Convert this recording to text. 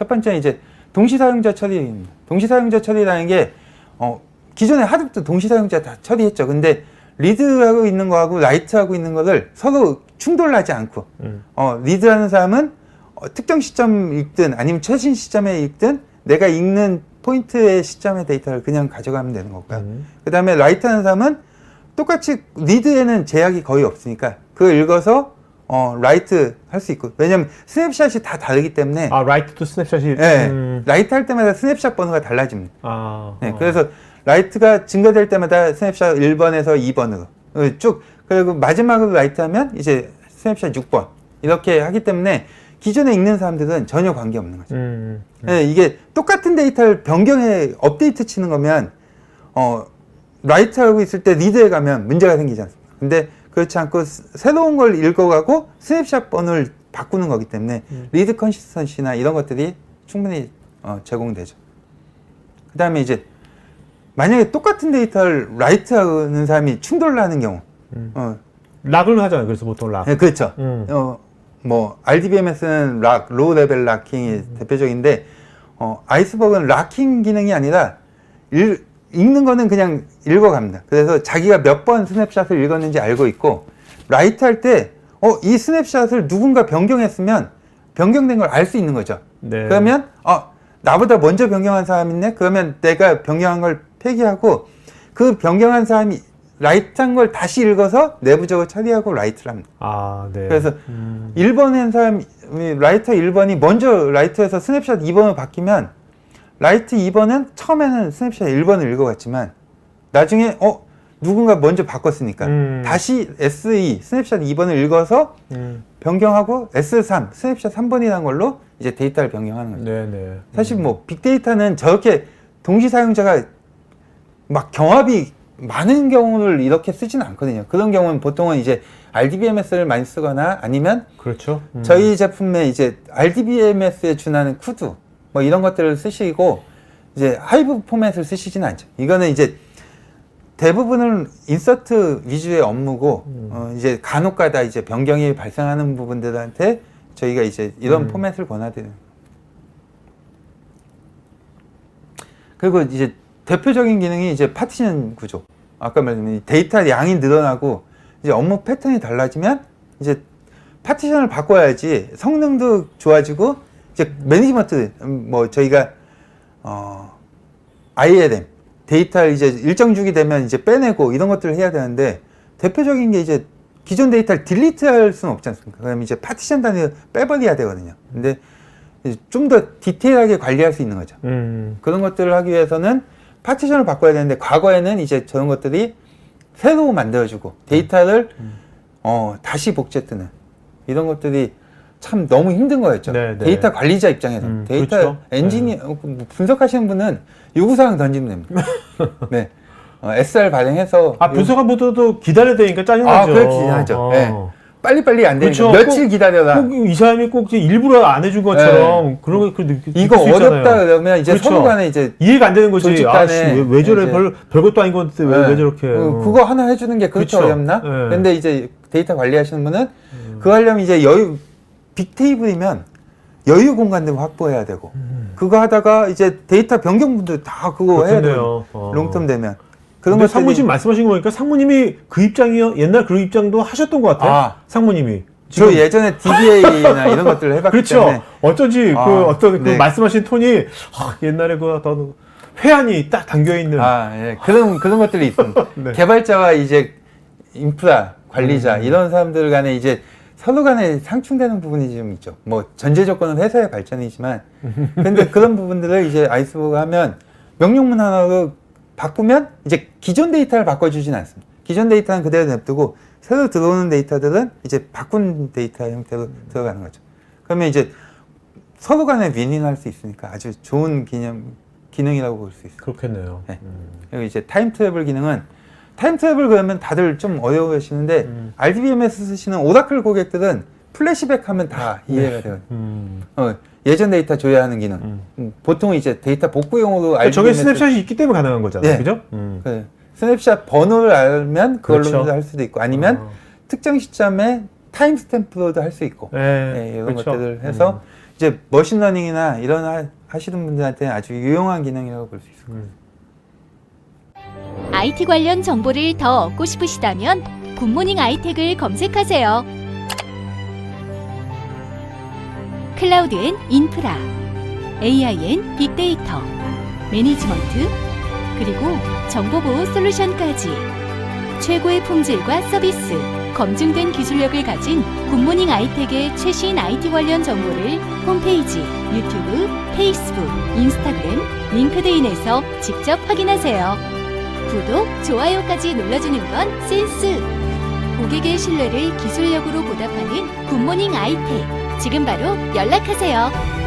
첫 번째는 이제 동시 사용자 처리입니다. 동시 사용자 처리라는 게 어, 기존에 하드부터 동시 사용자 다 처리했죠. 근데 리드하고 있는 거하고 라이트하고 있는 거를 서로 충돌하지 않고 음. 어, 리드하는 사람은 어, 특정 시점 읽든 아니면 최신 시점에 읽든 내가 읽는 포인트의 시점의 데이터를 그냥 가져가면 되는 거고요. 음. 그 다음에 라이트 하는 사람은 똑같이 리드에는 제약이 거의 없으니까 그거 읽어서 어, 라이트 할 수 있고 왜냐면 스냅샷이 다 다르기 때문에 아 라이트 투 스냅샷이. 예, 음. 라이트 할 때마다 스냅샷 번호가 달라집니다. 아. 네, 어. 그래서 라이트가 증가될 때마다 스냅샷 1번에서 2번으로 어, 쭉 그리고 마지막으로 라이트 하면 이제 스냅샷 6번 이렇게 하기 때문에 기존에 읽는 사람들은 전혀 관계 없는 거죠. 음. 네, 이게 똑같은 데이터를 변경해 업데이트 치는 거면 어 라이트 하고 있을 때 리드에 가면 문제가 생기지 않습니까? 근데 그렇지 않고 스- 새로운 걸 읽어가고 스냅샷 번호를 바꾸는 거기 때문에 리드 컨시스턴시나 이런 것들이 충분히 어, 제공되죠. 그 다음에 이제 만약에 똑같은 데이터를 라이트 하는 사람이 충돌나는 경우, 음. 어, 락을 하잖아요. 그래서 보통 락. 네, 그렇죠. 음. 어, 뭐 RDBMS는 락, 로우 레벨 락킹이 대표적인데 어, 아이스버그는 락킹 기능이 아니라 읽, 읽는 거는 그냥 읽어갑니다. 그래서 자기가 몇 번 스냅샷을 읽었는지 알고 있고 라이트 할 때 어, 이 스냅샷을 누군가 변경했으면 변경된 걸 알 수 있는 거죠. 네. 그러면 어, 나보다 먼저 변경한 사람 있네. 그러면 내가 변경한 걸 폐기하고 그 변경한 사람이 라이트한 걸 다시 읽어서 내부적으로 처리하고 라이트를 합니다. 아 네. 그래서 음. 1번 한 사람이 라이터 1번이 먼저 라이트에서 스냅샷 2번으로 바뀌면 라이트 2번은 처음에는 스냅샷 1번을 읽어갔지만 나중에 어 누군가 먼저 바꿨으니까 음. 다시 SE 스냅샷 2번을 읽어서 음. 변경하고 S3 스냅샷 3번이라는 걸로 이제 데이터를 변경하는 거죠. 네네. 사실 뭐 빅데이터는 저렇게 동시 사용자가 막 경합이 많은 경우를 이렇게 쓰지는 않거든요. 그런 경우는 보통은 이제 RDBMS를 많이 쓰거나 아니면 그렇죠. 음. 저희 제품에 이제 RDBMS에 준하는 쿠드 뭐 이런 것들을 쓰시고 이제 하이브 포맷을 쓰시진 않죠. 이거는 이제 대부분은 인서트 위주의 업무고 음. 어 이제 간혹가다 이제 변경이 발생하는 부분들한테 저희가 이제 이런 음. 포맷을 권하드리는. 그리고 이제 대표적인 기능이 이제 파티션 구조. 아까 말씀드린 데이터 양이 늘어나고 이제 업무 패턴이 달라지면 이제 파티션을 바꿔야지 성능도 좋아지고 이제 매니지먼트 음, 뭐 저희가 어 ILM 데이터를 이제 일정 주기 되면 이제 빼내고 이런 것들을 해야 되는데 대표적인 게 이제 기존 데이터를 딜리트 할 수는 없지 않습니까? 그러면 이제 파티션 단위로 빼버려야 되거든요. 근데 좀 더 디테일하게 관리할 수 있는 거죠. 음. 그런 것들을 하기 위해서는 파티션을 바꿔야 되는데 과거에는 이제 저런 것들이 새로 만들어주고 데이터를 어, 다시 복제뜨는 이런 것들이 참 너무 힘든 거였죠. 네, 네. 데이터 관리자 입장에서 음, 데이터 그렇죠. 엔지니 어, 뭐 분석하시는 분은 요구사항 던지면 됩니다. 네. 어, SR 발행해서 아 분석한 분들도 기다려야 되니까 짜증나죠. 아, 그렇긴 하죠. 어. 네. 빨리빨리 안 되니까 그렇죠. 며칠 기다려라. 꼭 이 사람이 꼭 일부러 안 해준 것처럼 그런 거 그, 느끼- 이거 느낄 수 어렵다 있잖아요. 그러면 이제 그렇죠. 서로 간에 이제 이해가 안 되는 거지. 아씨 왜, 왜 저래 이제- 별 별것도 아닌 건데 왜, 네. 왜 저렇게? 그, 어. 그거 하나 해주는 게 그렇게 그렇죠. 어렵나? 네. 음. 근데 이제 데이터 관리하시는 분은 그거 하려면 이제 여유 빅테이블이면 여유 공간도 확보해야 되고 그거 하다가 이제 데이터 변경분도 다 그거 해야 돼요. 음. 어. 롱텀 되면 그런 그런 데 것들이 상무 님 말씀하신 거 보니까 상무님이 그 입장이요 옛날 그 입장도 하셨던 것 같아요. 아. 상무님이. 저 예전에 DBA나 이런 것들을 해봤기 그렇죠. 때문에 어쩐지 아, 그 어떤 그 네. 말씀하신 톤이 아, 옛날에 그 어떤 회한이 딱 담겨 있는. 아, 예. 그런 그런 것들이 있습니다. 네. 개발자와 이제 인프라 관리자 음. 이런 사람들 간에 이제 서로 간에 상충되는 부분이 좀 있죠. 뭐 전제 조건은 회사의 발전이지만 근데 그런 부분들을 이제 아이스버그 하면 명령문 하나로 바꾸면 이제 기존 데이터를 바꿔주진 않습니다. 기존 데이터는 그대로 냅두고 새로 들어오는 데이터들은 이제 바꾼 데이터 형태로 들어가는 거죠. 그러면 이제 서로 간에 윈윈할 수 있으니까 아주 좋은 기념 기능이라고 볼 수 있어요. 그렇겠네요. 네. 음. 그리고 이제 타임 트래블 기능은 타임 트래블 그러면 다들 좀 어려워하시는데 음. RDBMS 쓰시는 오라클 고객들은 플래시백 하면 다 이해가 돼요. 음. 어, 예전 데이터 조회하는 기능. 음. 음, 보통 이제 데이터 복구용으로 그러니까 저게 RDBMS 스냅샷이 있기 때문에 가능한 거잖아요. 네. 그죠? 음. 그 스냅샷 번호를 알면 그걸로 그렇죠. 도할 수도 있고 아니면 어. 특정 시점에 타임 스탬프로도 할 수 있고 네, 예, 이런 그렇죠. 것들을 해서 이제 머신러닝이나 이런 하, 하시는 분들한테 아주 유용한 기능이라고 볼 수 있을 거예요. IT 관련 정보를 더 얻고 싶으시다면 굿모닝 아이텍을 검색하세요. 클라우드 앤 인프라, AI 앤 빅데이터, 매니지먼트, 그리고 정보보호 솔루션까지 최고의 품질과 서비스, 검증된 기술력을 가진 굿모닝 아이텍의 최신 IT 관련 정보를 홈페이지, 유튜브, 페이스북, 인스타그램, 링크드인에서 직접 확인하세요. 구독, 좋아요까지 눌러주는 건 센스! 고객의 신뢰를 기술력으로 보답하는 굿모닝 아이텍. 지금 바로 연락하세요.